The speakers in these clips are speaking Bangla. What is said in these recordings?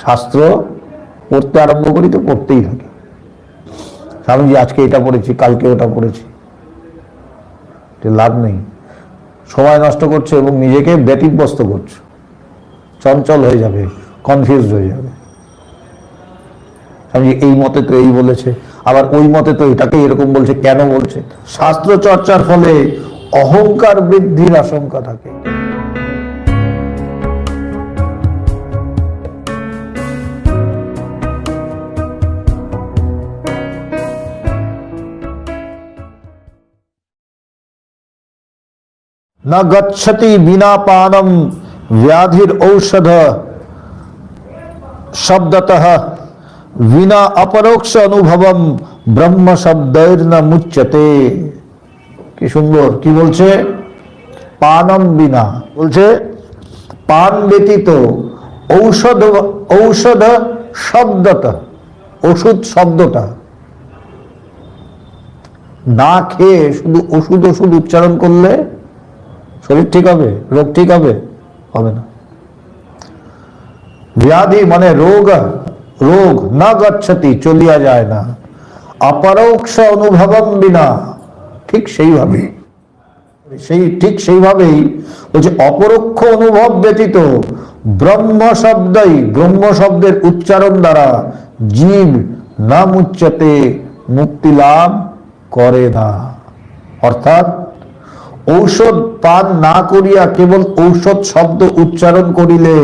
শাস্ত্র পড়তে আরম্ভ করি তো পড়তেই থাকি। স্বামীজি, আজকে এটা পড়েছি, কালকে ওটা পড়েছি। লাভ নেই। সময় নষ্ট করছে এবং নিজেকে ব্যতিব্যস্ত করছ। চঞ্চল হয়ে যাবে কনফিউজ হয়ে যাবে। স্বামীজি, এই মতে তো এই বলেছে, আবার ওই মতে তো এটাকে এরকম বলছে, কেন বলছে? শাস্ত্র চর্চার ফলে অহংকার বৃদ্ধির আশঙ্কা থাকে। না গচ্ছতি বিনা পানম ব্যাধির ঔষধ শব্দত বিনা অপরোক্ষ অনুভবম ব্রহ্ম শব্দের না মুচ্ছতে কি সুন্দর, কি বলছে? পানম বিনা, বলছে পান ব্যতীত ঔষধ ঔষধ শব্দত, ওষুধ শব্দটা না খেয়ে শুধু ওষুধ ওষুধ উচ্চারণ করলে শরীর ঠিক হবে? রোগ ঠিক হবে? হবে না। ব্যাধি মানে রোগ রোগ না গচ্ছতি, চলিয়া যায় না। অপরোক্ষ অনুভবম বিনা। ঠিক সেইভাবে সেই, ঠিক সেইভাবেই বলছে, অপরোক্ষ অনুভব ব্যতীত ব্রহ্ম শব্দই ব্রহ্ম শব্দের উচ্চারণ দ্বারা জীব না মুচ্যতে মুক্তি লাভ করে না। অর্থাৎ ঔষধ পান না করিয়া কেবল ঔষধ শব্দ উচ্চারণ করিলে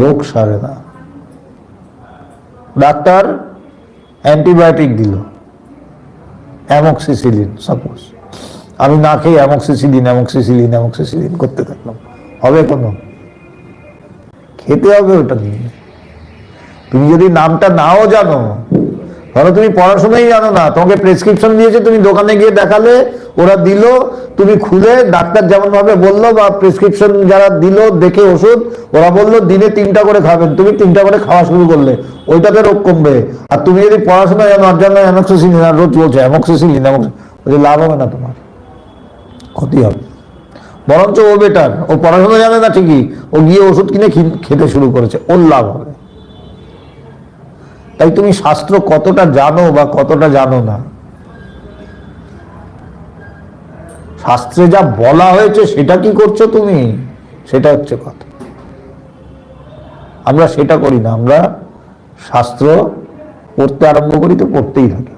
রোগ সারে না। ডাক্তার অ্যান্টিবায়োটিক দিল, অ্যামক্সিসিলিন সাপোজ আমি না খেয়ে অ্যামক্সিসিলিন অ্যামক্সিসিলিন অ্যামক্সিসিলিন করতে থাকলাম। হবে কোনো? খেতে হবে ওটা নিয়ে। তুমি যদি নামটা নাও জানো, ধরো তুমি পড়াশোনাই জানো না, তোমাকে প্রেসক্রিপশন দিয়েছে, তুমি দোকানে গিয়ে দেখালে ওরা দিল, তুমি খুলে ডাক্তার যেমন ভাবে বলল বা প্রেসক্রিপশন যারা দিল, দেখে ওষুধ, ওরা বলল, দিনে তিনটা করে খাবেন। তুমি তিনটা করে খাওয়া শুরু করলে, ওইটাতে রোগ কমবে। আর তুমি যদি পড়াশোনা জানো আর জানো অ্যামক্সিসিলিন, আর রোজ বলছে, অ্যামক্সিসিলিন অ্যামক্সিসিলিন লাভ হবে না তোমার, ক্ষতি হবে। বরঞ্চ ও বেটার ও পড়াশোনা জানে না ঠিকই, ও গিয়ে ওষুধ কিনে খেতে শুরু করেছে, ওর লাভ হবে। তাই তুমি শাস্ত্র কতটা জানো বা কতটা জানো না শাস্ত্রে যা বলা হয়েছে সেটা কি করছ তুমি? সেটা হচ্ছে কথা। আমরা সেটা করি না, আমরা শাস্ত্র পড়তে আরম্ভ করি তো পড়তেই থাকি।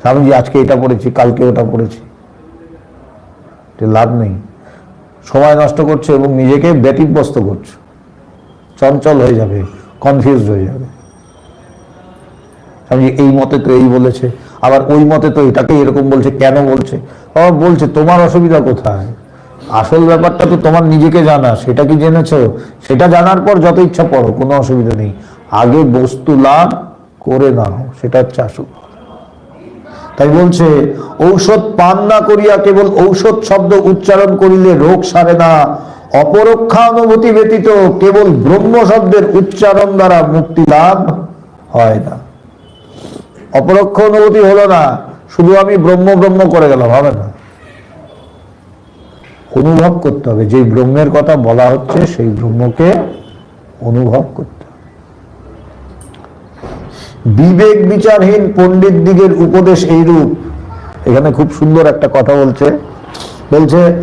স্বামীজি, আজকে এটা পড়েছি, কালকে ওটা পড়েছি। লাভ নেই। সময় নষ্ট করছ এবং নিজেকে ব্যতিব্যস্ত করছ। চঞ্চল হয়ে যাবে কনফিউজ হয়ে যাবে। স্বামীজি, এই মতে তো এই বলেছে, আবার ওই মতে তো এটাকে এরকম বলছে, কেন বলছে? আবার বলছে, তোমার অসুবিধা কোথায়? আসল ব্যাপারটা তো তোমার নিজেকে জানা, সেটা কি জেনেছো? সেটা জানার পর যত ইচ্ছা পড়ো কোনো অসুবিধা নেই। আগে বস্তু লাভ করে নাও, সেটা হচ্ছে আসল। তাই বলছে, ঔষধ পান না করিয়া কেবল ঔষধ শব্দ উচ্চারণ করিলে রোগ সারে না। অপরক্ষা অনুভূতি ব্যতীত কেবল ব্রহ্ম শব্দের উচ্চারণ দ্বারা মুক্তি লাভ হয় না। অপরোক্ষ অনুভূতি হলো না শুধু আমি ব্রহ্ম ব্রহ্ম করে গেলাম, হবে না। অনুভব করতে হবে। যে ব্রহ্মের কথা বলা হচ্ছে, সেই ব্রহ্মকে অনুভব করতে বিবেক বিচারহীন পণ্ডিত দিগের উপদেশ এইরূপ। এখানে খুব সুন্দর একটা কথা বলছে। বলছে,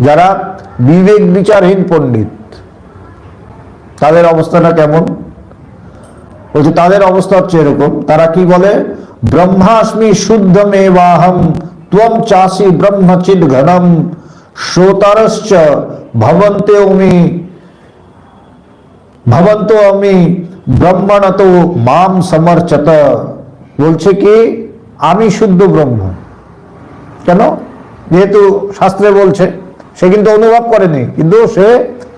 যারা বিবেক বিচারহীন পণ্ডিত, তাদের অবস্থাটা কেমন? বলছে, তাদের অবস্থা হচ্ছে এরকম। তারা কি বলে? ব্রহ্মাস্মি শুদ্ধ মেবাহম ত্বম চাষি ব্রহ্মচিদ ঘনম শ্রোতারশ্চ ভবন্তে অমি, ভবন্ত আমি ব্রহ্মণত মাম সমর্চত। বলছে কি? আমি শুদ্ধ ব্রহ্ম। কেন? যেহেতু শাস্ত্রে বলছে, সে কিন্তু অনুভব করেনি। কিন্তু সে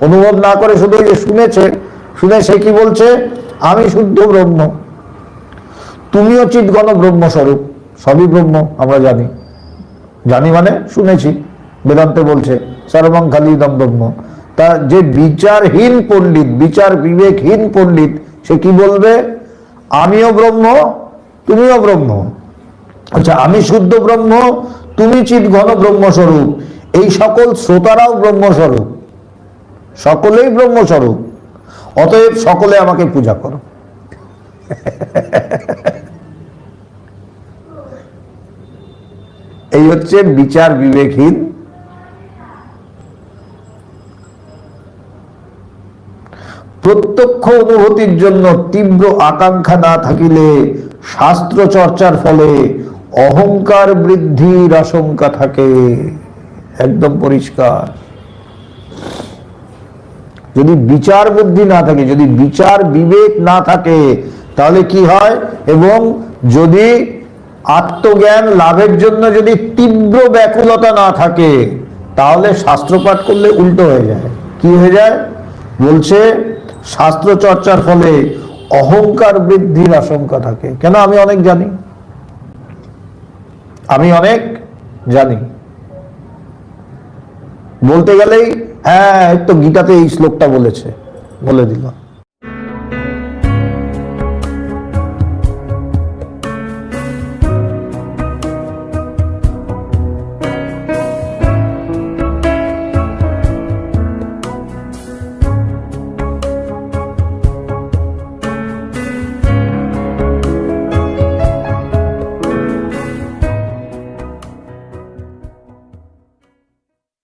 অনুভব না করে শুধু যে শুনেছে, শুনে সে কি বলছে? আমি শুদ্ধ ব্রহ্ম। তুমিও চিৎগণ ব্রহ্মস্বরূপ সবই ব্রহ্ম, আমরা জানি। জানি মানে শুনেছি, বেদান্তে বলছে, সর্বং খালিদম ব্রহ্ম। তা যে বিচারহীন পণ্ডিত, বিচার বিবেকহীন পণ্ডিত, সে কি বলবে? আমিও ব্রহ্ম, তুমিও ব্রহ্ম। আচ্ছা আমি শুদ্ধ ব্রহ্ম, তুমি চিৎ ঘন ব্রহ্মস্বরূপ এই সকল শ্রোতারাও ব্রহ্মস্বরূপ সকলেই ব্রহ্মস্বরূপ অতএব সকলে আমাকে পূজা করো। এই হচ্ছে বিচার বিবেকহীন। প্রত্যক্ষ অনুভূতির জন্য তীব্র আকাঙ্ক্ষা না থাকিলে শাস্ত্র চর্চার ফলে অহংকার বৃদ্ধির আশঙ্কা থাকে। একদম পরিষ্কার। যদি বিচার বুদ্ধি না থাকে, যদি বিচার বিবেক না থাকে তাহলে কি হয়? এবং যদি আত্মজ্ঞান লাভের জন্য যদি তীব্র ব্যাকুলতা না থাকে, তাহলে শাস্ত্রপাঠ করলে উল্টো হয়ে যায়। কি হয়ে যায়? বলছে, শাস্ত্র চর্চার ফলে অহংকার বৃদ্ধির আশঙ্কা থাকে। কেন? আমি অনেক জানি। আমি অনেক জানি। বলতে গেলেই হ্যাঁ তো গীতাতে এই শ্লোকটা বলেছে। বলে দিল